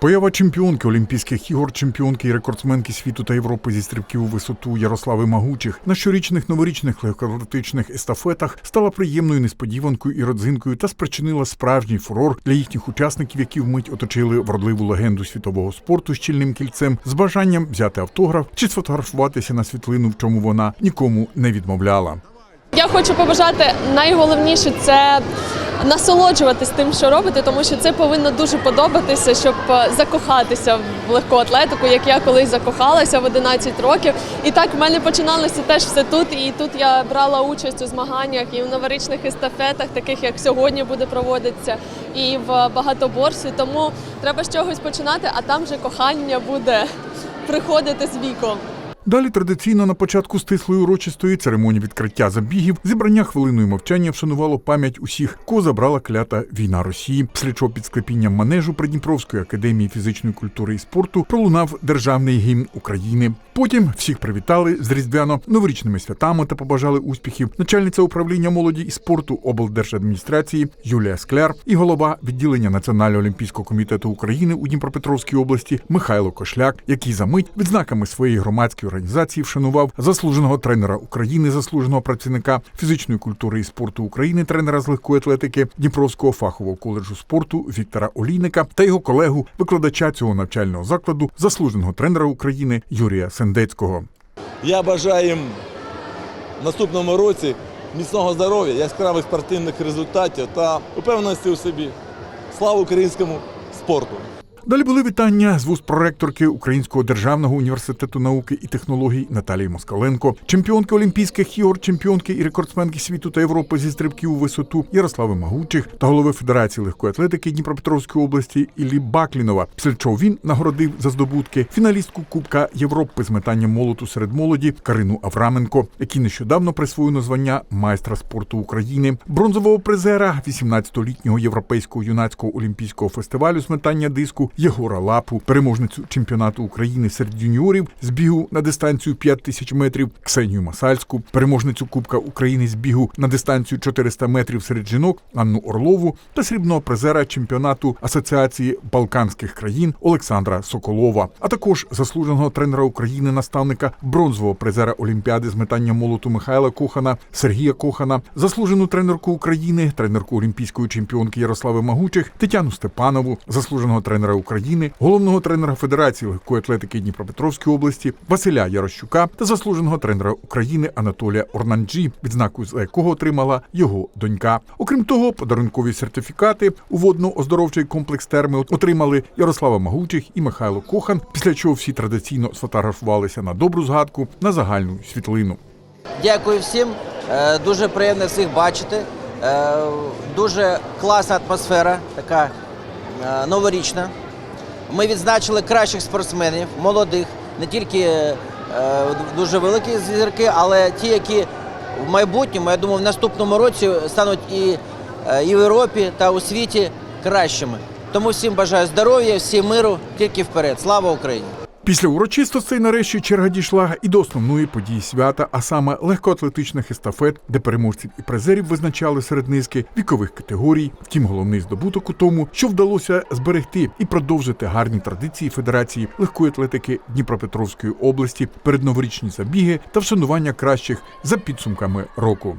Поява чемпіонки Олімпійських ігор, чемпіонки і рекордсменки світу та Європи зі стрибків у висоту Ярослави Магучих на щорічних новорічних легкоатлетичних естафетах стала приємною несподіванкою і родзинкою та спричинила справжній фурор для їхніх учасників, які вмить оточили вродливу легенду світового спорту щільним кільцем з бажанням взяти автограф чи сфотографуватися на світлину, в чому вона нікому не відмовляла. Я хочу побажати найголовніше це насолоджуватись тим, що робите, тому що це повинно дуже подобатися, щоб е, закохатися в легку атлетику, як я колись закохалася в 11 років. І так в мене починалося теж все тут. І тут я брала участь у змаганнях і в новорічних естафетах, таких як сьогодні буде проводитися, і в багатоборстві. Тому треба з чогось починати, а там вже кохання буде приходити з віком. Далі традиційно на початку стислої урочистої церемонії відкриття забігів зібрання хвилиною мовчання вшанувало пам'ять усіх, кого забрала клята війна Росії. Після чого під склепінням манежу Придніпровської академії фізичної культури і спорту пролунав державний гімн України. Потім всіх привітали з різдвяно новорічними святами та побажали успіхів. Начальниця управління молоді і спорту облдержадміністрації Юлія Скляр і голова відділення Національного олімпійського комітету України у Дніпропетровській області Михайло Кошляк, який за мить відзнаками своєї громадської організації вшанував заслуженого тренера України, заслуженого працівника фізичної культури і спорту України, тренера з легкої атлетики Дніпровського фахового коледжу спорту Віктора Олійника та його колегу, викладача цього навчального закладу, заслуженого тренера України Юрія Сендецького. Я бажаю їм в наступному році міцного здоров'я, яскравих спортивних результатів та упевненості у собі. Слава українському спорту! Далі були вітання з вуст проректорки Українського державного університету науки і технологій Наталії Москаленко, чемпіонки Олімпійських ігор, чемпіонки і рекордсменки світу та Європи зі стрибків у висоту Ярослави Магучих та голови Федерації легкої атлетики Дніпропетровської області Іллі Баклінова. Після чого він нагородив за здобутки фіналістку Кубка Європи з метанням молоту серед молоді Карину Авраменко, який нещодавно присвоєно звання майстра спорту України, бронзового призера 18-літнього європейського юнацького олімпійського фестивалю з метання диску Єгора Лапу, переможницю чемпіонату України серед юніорів з бігу на дистанцію 5 тисяч метрів Ксенію Масальську, переможницю Кубка України з бігу на дистанцію 400 метрів серед жінок Анну Орлову та срібного призера чемпіонату Асоціації Балканських країн Олександра Соколова, а також заслуженого тренера України, наставника бронзового призера Олімпіади з метання молоту Михайла Кохана, Сергія Кохана, заслужену тренерку України, тренерку олімпійської чемпіонки Ярослави Магучих, Тетяну Степанову, заслуженого тренера України, головного тренера Федерації легкої атлетики Дніпропетровської області Василя Ярощука та заслуженого тренера України Анатолія Орнанджі, відзнакою за якого отримала його донька. Окрім того, подарункові сертифікати у водно-оздоровчий комплекс терми отримали Ярослава Магучих і Михайло Кохан, після чого всі традиційно сфотографувалися на добру згадку на загальну світлину. Дякую всім. Е, Дуже приємно всіх бачити. Е, Дуже класна атмосфера, така е, новорічна. Ми відзначили кращих спортсменів, молодих, не тільки е, дуже великі зірки, але ті, які в майбутньому, я думаю, в наступному році стануть і е, і в Європі та у світі кращими. Тому всім бажаю здоров'я, всім миру, тільки вперед. Слава Україні! Після урочистостей нарешті черга дійшла і до основної події свята, а саме легкоатлетичних естафет, де переможців і призерів визначали серед низки вікових категорій. Втім, головний здобуток у тому, що вдалося зберегти і продовжити гарні традиції Федерації легкої атлетики Дніпропетровської області, передноворічні забіги та вшанування кращих за підсумками року.